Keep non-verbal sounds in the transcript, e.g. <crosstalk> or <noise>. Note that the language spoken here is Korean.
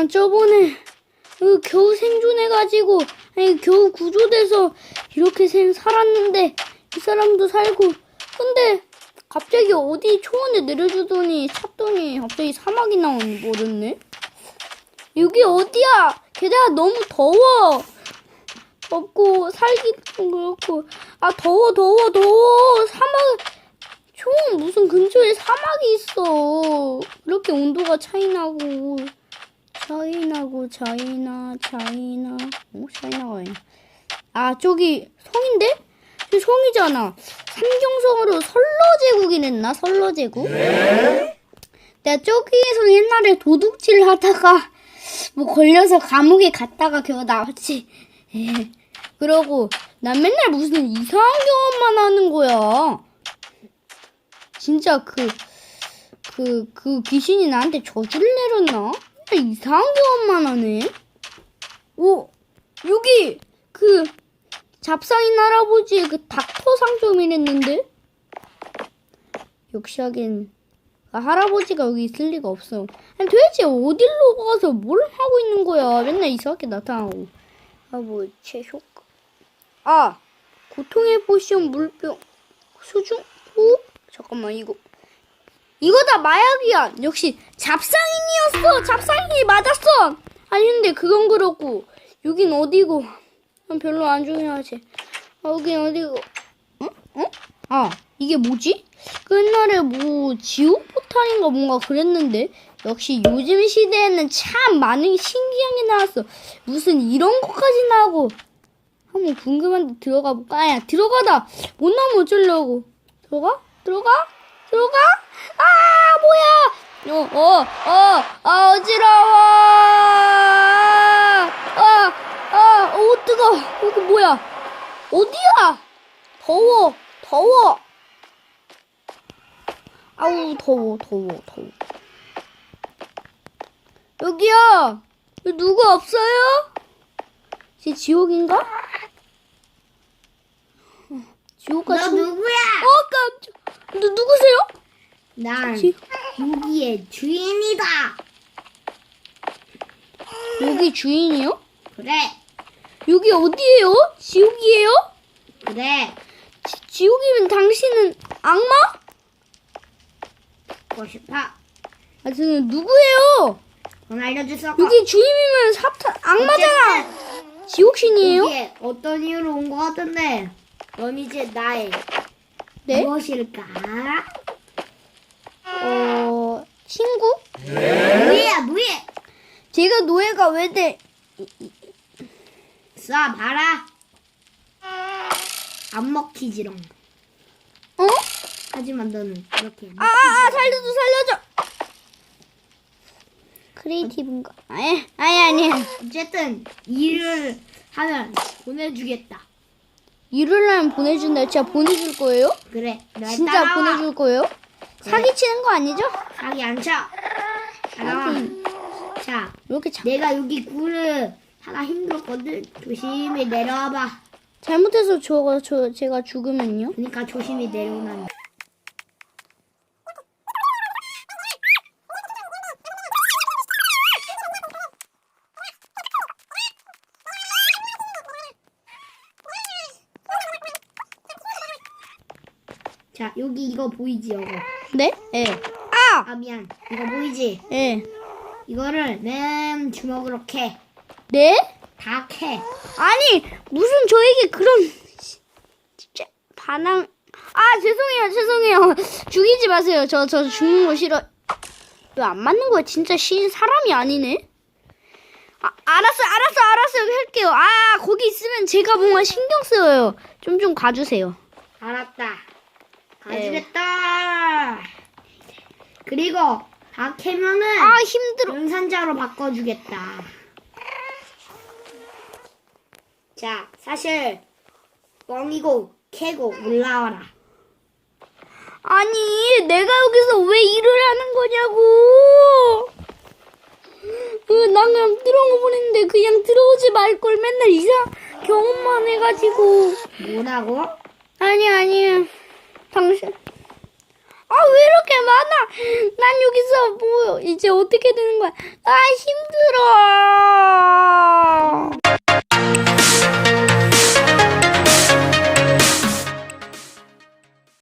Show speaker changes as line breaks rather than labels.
난 저번에 그 겨우 생존해가지고 아니 겨우 구조돼서 이렇게 생 살았는데 이 사람도 살고 근데 갑자기 어디 초원에 내려주더니 찾더니 갑자기 사막이 나오니 버렸네. 여기 어디야? 게다가 너무 더워. 덥고 살기도 그렇고 아 더워 더워 더워 사막 초원 무슨 근처에 사막이 있어. 그렇게 온도가 차이 나고 차이나고 차이나 차이나 어 차이나가 아니야. 아 저기 성인데? 저 성이잖아. 삼경성으로 설러제국이랬나? 설러제국? 내가 저기에서 옛날에 도둑질 하다가 뭐 걸려서 감옥에 갔다가 겨우 나왔지. <laughs> 예. 그러고 난 맨날 무슨 이상한 경험만 하는 거야. 진짜 그 그, 그 귀신이 나한테 저주를 내렸나? 이상한 경험만 하네. 오, 여기, 그, 잡상인 할아버지의 그 닥터 상점이랬는데? 역시 하긴, 아, 할아버지가 여기 있을 리가 없어. 아니, 도대체 어딜로 가서 뭘 하고 있는 거야? 맨날 이상하게 나타나고. 아, 뭐, 제 효과. 아! 고통의 포션 물병. 수중, 호흡? 잠깐만, 이거. 이거 다 마약이야. 역시 잡상인이었어. 잡상인이 맞았어. 아니 근데 그건 그렇고 여긴 어디고? 난 별로 안 중요하지. 아, 여긴 어디고? 어? 어? 아 이게 뭐지? 그 옛날에 뭐 지옥 포탈인가 뭔가 그랬는데 역시 요즘 시대에는 참 많은 신기한 게 나왔어. 무슨 이런 것까지 나오고 한번 궁금한데 들어가 볼까? 아 야 들어가다 못 나면 어쩌려고? 들어가? 들어가? 들어가? 아 뭐야? 어, 어, 어, 아 어지러워. 아, 아, 어 뜨거. 여기 뭐야? 어디야? 더워, 더워. 아우 더워, 더워, 더워. 여기야. 여기 누구 없어요? 제 지옥인가? 어, 지옥같이.
너 누구야?
어 깜짝. 누 누구세요?
난
지-
여기의 주인이다.
여기 주인이요?
그래,
여기 어디예요? 지옥이에요?
그래.
지, 지옥이면 당신은 악마?
싶어.
아, 저는 누구예요?
넌 알려줄 수 없어.
여기 주인이면 사탄, 악마잖아!
어쨌든
지옥신이에요?
여기에 어떤 이유로 온 것 같은데, 넌 이제 나의
네?
무엇일까?
어, 친구?
누이야, 누이!
제가 노예가 왜 돼?
쏴, 봐라. 안 먹히지롱.
어?
하지만 너는 이렇게.
아, 아, 아, 살려줘, 살려줘! 크리에이티브인가? 아니, 아니, 아니.
어쨌든, 일을 하면 보내주겠다.
일을 하면 보내준다. 진짜 보내줄 거예요?
그래, 날
진짜
따라와.
보내줄 거예요? 사기 치는 거 아니죠?
자기 안 쳐. 자,
왜 이렇게 자,
내가 여기 굴을 하나 힘들었거든. 조심히 내려와봐.
잘못해서 저가 저 제가 죽으면요?
그러니까 조심히 내려오는. 자, 여기 이거 보이지, 이거.
네? 예. 아!
아, 미안. 이거 보이지?
예.
이거를 맨 주먹으로 캐.
네?
다 캐.
아니 무슨 저에게 그런 진짜 반항 아 죄송해요 죄송해요 <laughs> 죽이지 마세요 저 저 죽는 거 싫어 왜 안 맞는 거야 진짜 신 사람이 아니네 아 알았어 알았어 알았어 할게요 아 거기 있으면 제가 뭔가 신경 쓰여요 좀 좀 가주세요
알았다. 가주겠다. 그리고 다 캐면은
아 힘들어
연산자로 바꿔주겠다. 자, 사실 뻥이고 캐고 올라와라.
아니 내가 여기서 왜 일을 하는 거냐고 그, 난 그냥 들어가 버렸는데 그냥 들어오지 말 걸 맨날 이상 경험만 해가지고
뭐라고?
아니 아니 당신. 아, 왜 이렇게 많아? 난 여기서 뭐, 이제 어떻게 되는 거야? 아, 힘들어.